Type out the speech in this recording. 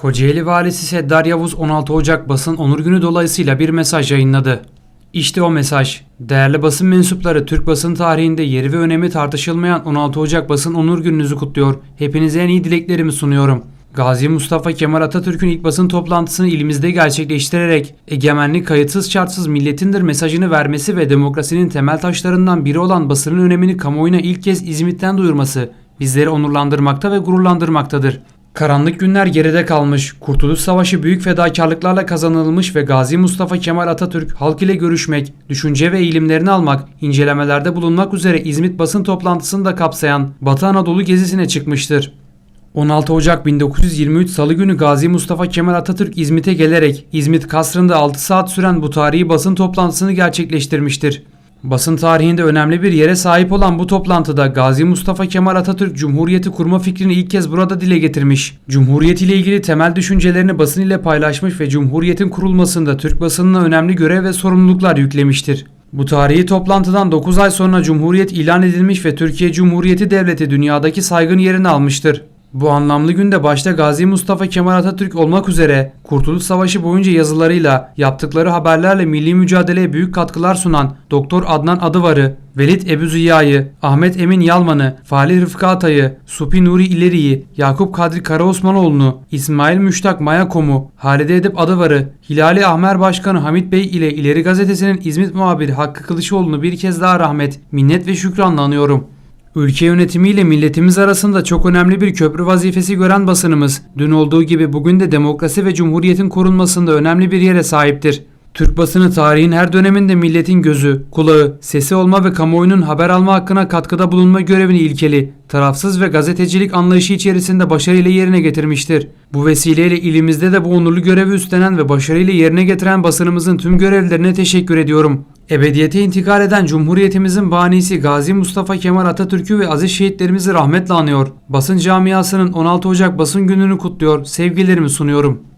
Kocaeli Valisi Seddar Yavuz 16 Ocak basın onur günü dolayısıyla bir mesaj yayınladı. İşte o mesaj. Değerli basın mensupları Türk basın tarihinde yeri ve önemi tartışılmayan 16 Ocak basın onur gününüzü kutluyor. Hepinize en iyi dileklerimi sunuyorum. Gazi Mustafa Kemal Atatürk'ün ilk basın toplantısını ilimizde gerçekleştirerek egemenlik kayıtsız şartsız milletindir mesajını vermesi ve demokrasinin temel taşlarından biri olan basının önemini kamuoyuna ilk kez İzmit'ten duyurması bizleri onurlandırmakta ve gururlandırmaktadır. Karanlık günler geride kalmış, Kurtuluş Savaşı büyük fedakarlıklarla kazanılmış ve Gazi Mustafa Kemal Atatürk halk ile görüşmek, düşünce ve eğilimlerini almak, incelemelerde bulunmak üzere İzmit basın toplantısını da kapsayan Batı Anadolu gezisine çıkmıştır. 16 Ocak 1923 Salı günü Gazi Mustafa Kemal Atatürk İzmit'e gelerek İzmit Kasrı'nda 6 saat süren bu tarihi basın toplantısını gerçekleştirmiştir. Basın tarihinde önemli bir yere sahip olan bu toplantıda Gazi Mustafa Kemal Atatürk Cumhuriyeti kurma fikrini ilk kez burada dile getirmiş. Cumhuriyet ile ilgili temel düşüncelerini basın ile paylaşmış ve Cumhuriyetin kurulmasında Türk basınına önemli görev ve sorumluluklar yüklemiştir. Bu tarihi toplantıdan 9 ay sonra Cumhuriyet ilan edilmiş ve Türkiye Cumhuriyeti Devleti dünyadaki saygın yerini almıştır. Bu anlamlı günde başta Gazi Mustafa Kemal Atatürk olmak üzere Kurtuluş Savaşı boyunca yazılarıyla, yaptıkları haberlerle milli mücadeleye büyük katkılar sunan Doktor Adnan Adıvar'ı, Velid Ebu Ziya'yı, Ahmet Emin Yalman'ı, Falih Rıfkı Atay'ı, Supi Nuri İleri'yi, Yakup Kadri Karaosmanoğlu'nu, İsmail Müştak Mayakom'u, Halide Edip Adıvar'ı, Hilali Ahmer Başkanı Hamit Bey ile İleri Gazetesi'nin İzmit muhabiri Hakkı Kılıçoğlu'nu bir kez daha rahmet, minnet ve şükranla anıyorum. Ülke yönetimiyle milletimiz arasında çok önemli bir köprü vazifesi gören basınımız, dün olduğu gibi bugün de demokrasi ve cumhuriyetin korunmasında önemli bir yere sahiptir. Türk basını tarihin her döneminde milletin gözü, kulağı, sesi olma ve kamuoyunun haber alma hakkına katkıda bulunma görevini ilkeli, tarafsız ve gazetecilik anlayışı içerisinde başarıyla yerine getirmiştir. Bu vesileyle ilimizde de bu onurlu görevi üstlenen ve başarıyla yerine getiren basınımızın tüm görevlilerine teşekkür ediyorum. Ebediyete intikal eden Cumhuriyetimizin banisi Gazi Mustafa Kemal Atatürk'ü ve aziz şehitlerimizi rahmetle anıyor. Basın camiasının 16 Ocak basın gününü kutluyor, sevgilerimi sunuyorum.